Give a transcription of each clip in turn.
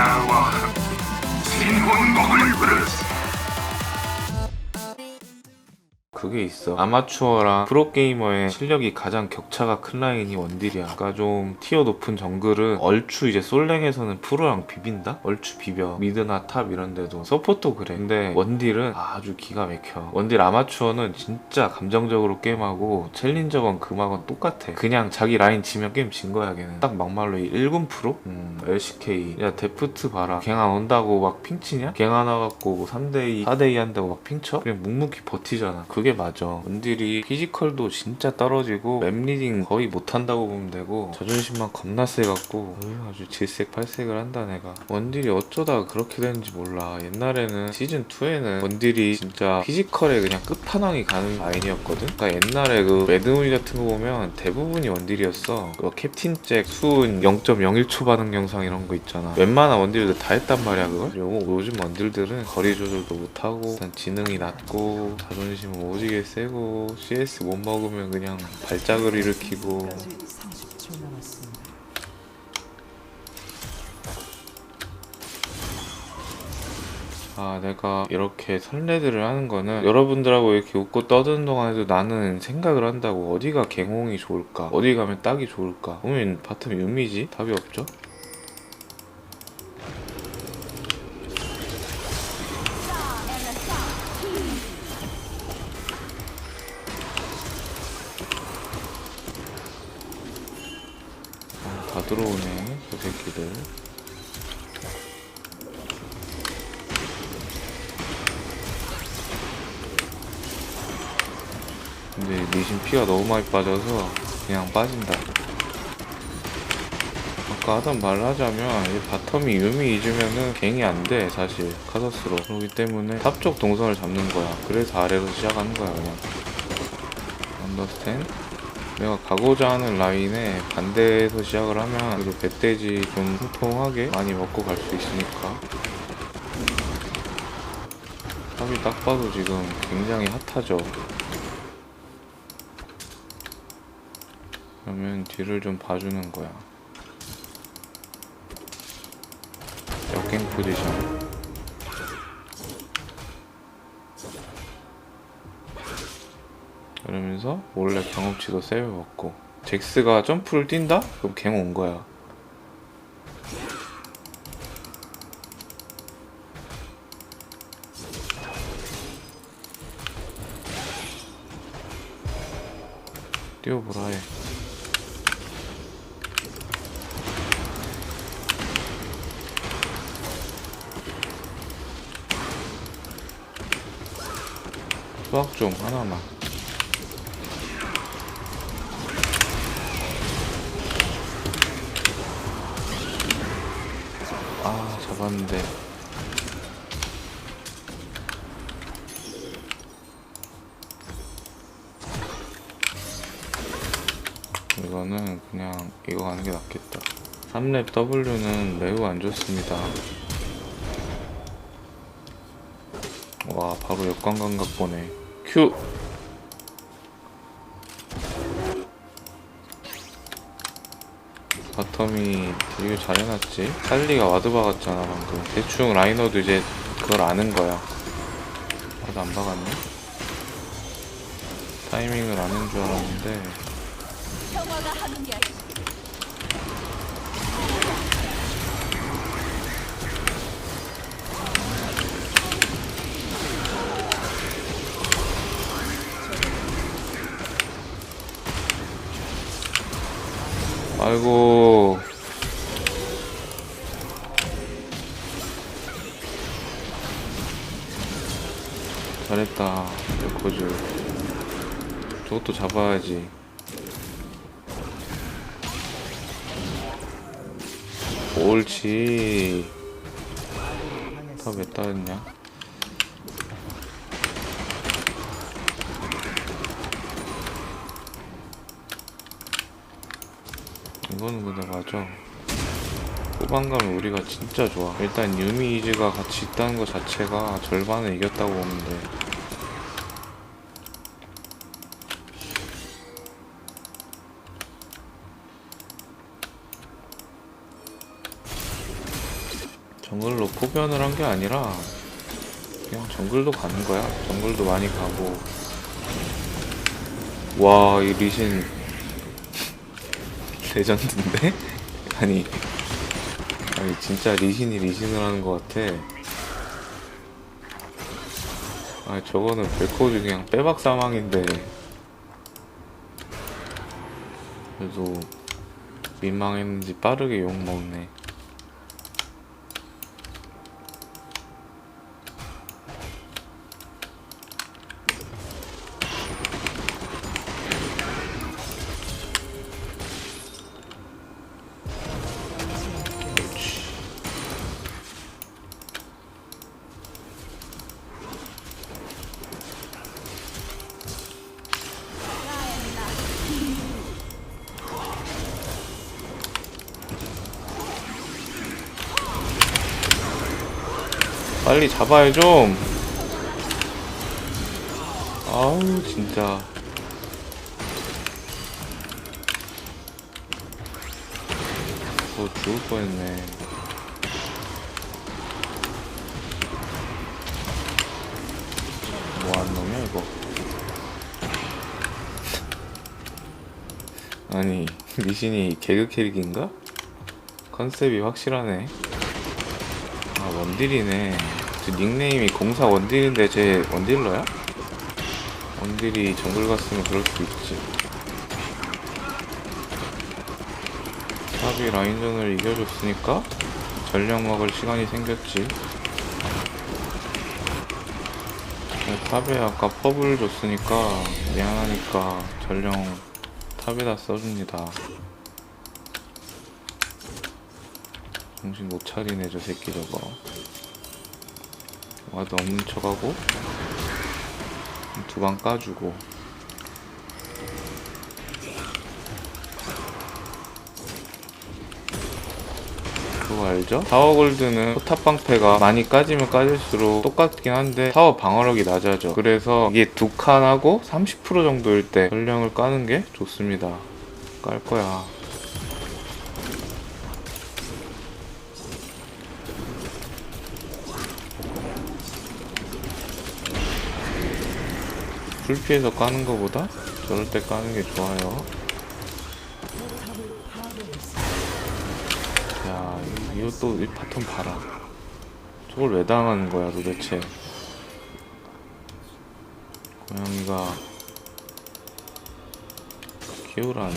나와 함께 진혼곡을 부르세 그게 있어. 아마추어랑 프로게이머의 실력이 가장 격차가 큰 라인이 원딜이야. 그러니까 좀 티어 높은 정글은 얼추 이제 솔랭에서는 프로랑 비빈다? 얼추 비벼. 미드나 탑 이런 데도. 서포도 그래. 근데 원딜은 아주 기가 막혀. 원딜 아마추어는 진짜 감정적으로 게임하고 챌린저건 금화건 똑같아. 그냥 자기 라인 지면 게임 진 거야 걔는. 딱 막말로 이 1군 프로? 음, LCK. 야 데프트 봐라. 갱 안 온다고 막 핑치냐? 갱 안 와갖고 3대2, 4대2 한다고 막 핑쳐? 그냥 묵묵히 버티잖아. 그게 맞아. 원딜이 피지컬도 진짜 떨어지고 맵 리딩 거의 못한다고 보면 되고 자존심만 겁나 세갖고 아주 질색팔색을 한다 내가. 원딜이 어쩌다 그렇게 되는지 몰라. 옛날에는 시즌 2에는 원딜이 진짜 피지컬에 그냥 끝판왕이 가는 라인이었거든. 그러니까 옛날에 그 매드무비 같은 거 보면 대부분이 원딜이었어. 그 캡틴 잭 수은 0.01초 반응 영상 이런 거 있잖아. 웬만한 원딜들 다 했단 말이야 그걸. 요, 요즘 원딜들은 거리 조절도 못하고 일단 지능이 낮고 자존심은 오지게 세고 CS 못 먹으면 그냥 발작을 일으키고 30초 남았습니다. 아, 내가 이렇게 설레들을 하는 거는 여러분들하고 이렇게 웃고 떠드는 동안에도 나는 생각을 한다고 어디가 갱홍이 좋을까? 어디 가면 딱이 좋을까? 보면 바텀 유미지? 답이 없죠? 들어오네, 저 새끼들. 근데 리신 피가 너무 많이 빠져서 그냥 빠진다. 아까 하던 말을 하자면 이 바텀이 유미 잊으면은 갱이 안 돼 사실 카서스로 그렇기 때문에 탑쪽 동선을 잡는 거야 그래서 아래로 시작하는 거야 그냥 언더스탠? 내가 가고자 하는 라인에 반대에서 시작을 하면 그래도 멧돼지 좀 통통하게 많이 먹고 갈 수 있으니까 탑이 딱 봐도 지금 굉장히 핫하죠 그러면 뒤를 좀 봐주는 거야. 역갱 포지션. 그러면서 원래 경험치도 세배 먹고 잭스가 점프를 뛴다? 그럼 갱 온 거야. 뛰어보라 해. 수학 좀 하나만. 아, 잡았는데. 이거는 그냥 이거 하는 게 낫겠다. 3렙 W는 매우 안 좋습니다. 와 바로 역광감각 보네 큐 바텀이 되게 잘 해놨지. 살리가 와드 박았잖아 방금. 대충 라이너도 이제 그걸 아는 거야. 와드 안 박았네? 타이밍을 아는 줄 알았는데. 평화가 함께하리. 아이고. 잘했다 레코즈 저것도 잡아야지. 옳지. 다몇 따였냐 근데 맞아 후반감이 우리가 진짜 좋아 일단 유미 이즈가 같이 있다는 것 자체가 절반을 이겼다고 돼 정글로 포변을 한 게 아니라 그냥 정글도 가는 거야. 정글도 많이 가고. 와, 이 리신 레전드인데? 아니, 아니 진짜 리신이 리신을 하는 것 같아. 아, 저거는 벨코즈 그냥 빼박 사망인데. 그래도 민망했는지 빠르게 욕 먹네. 빨리 잡아요 좀. 아우 진짜. 뭐 죽을 뻔했네. 뭐한 놈이야 이거? 아니 미신이 개그 캐릭인가? 컨셉이 확실하네. 아 원딜이네 저 닉네임이 공사 원딜인데 쟤 원딜러야? 원딜이 정글 갔으면 그럴 수 있지. 탑이 라인전을 이겨줬으니까 전령 먹을 시간이 생겼지. 네, 탑에 아까 펍을 줬으니까 미안하니까 전령 탑에다 써줍니다. 정신 못 차리네 저 새끼 저거 와도 없는 척하고. 두 방 까주고. 그거 알죠? 타워 골드는 포탑 방패가 많이 까지면 까질수록 똑같긴 한데 타워 방어력이 낮아져. 그래서 이게 두 칸하고 30% 정도일 때 전령을 까는 게 좋습니다. 깔 거야 불피해서 까는 것보다 저럴 때 까는 게 좋아요. 야, 이- 이거 또이 파턴 봐라. 저걸 왜 당하는 거야 도대체? 고양이가 키우라네.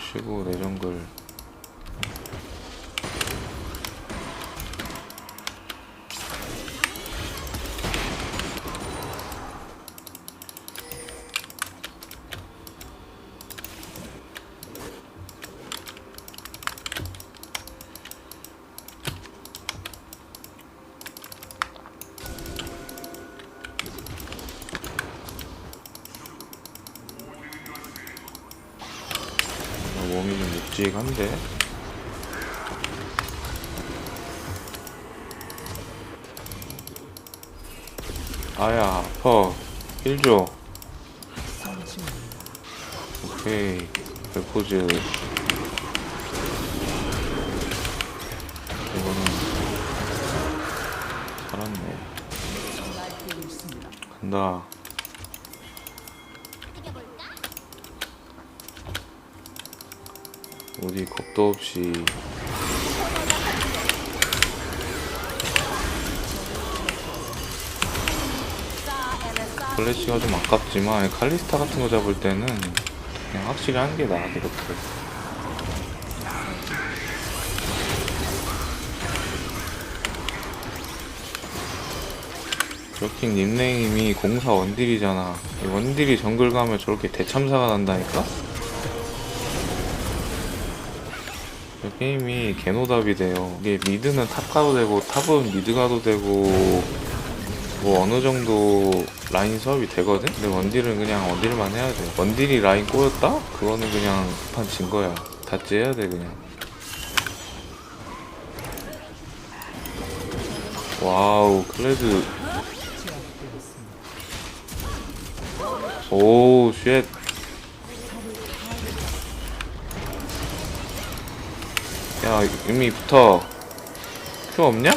쉬고 내정글 아, 묵직한데. 아야 아파. 힐줘. 오케이 벨포즈. 이거는 살았네. 간다 겁도 없이. 플래시가 좀 아깝지만 칼리스타 같은 거 잡을 때는 그냥 확실히 하는 게 나아 이렇게. 저킹 닉네임이 공사 원딜이잖아. 이 원딜이 정글 가면 저렇게 대참사가 난다니까? 게임이 개노답이 돼요. 이게 미드는 탑 가도 되고 탑은 미드 가도 되고 뭐 어느 정도 라인 수업이 되거든? 근데 원딜은 그냥 원딜만 해야 돼. 원딜이 라인 꼬였다? 그거는 그냥 판진 거야. 다찌 해야 돼 그냥. 와우 클레드 제압되었습니다. 오, 쉣. 야, 이미 붙어. 큐 없냐?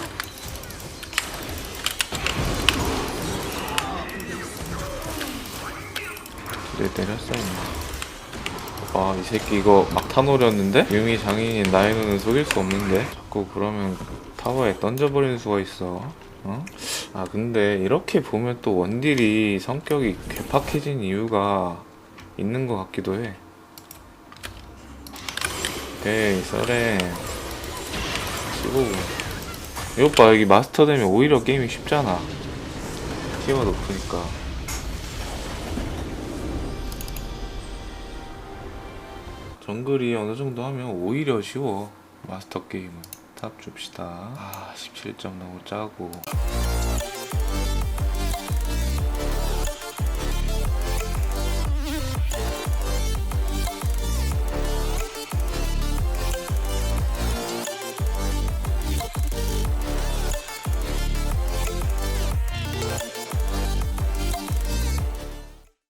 기대 때렸어, 임마. 아, 이 새끼 이거 막타 노렸는데? 유미 장인인 나의 눈은 속일 수 없는데? 자꾸 그러면 타워에 던져버리는 수가 있어. 어? 아, 근데 이렇게 보면 또 원딜이 성격이 괴팍해진 이유가 있는 것 같기도 해. 오케이, 썰에. 15분. 이것 봐, 여기 마스터 되면 오히려 게임이 쉽잖아. 티어가 높으니까. 정글이 어느 정도 하면 오히려 쉬워. 마스터 게임은. 탑 줍시다. 아, 17점 너무 짜고.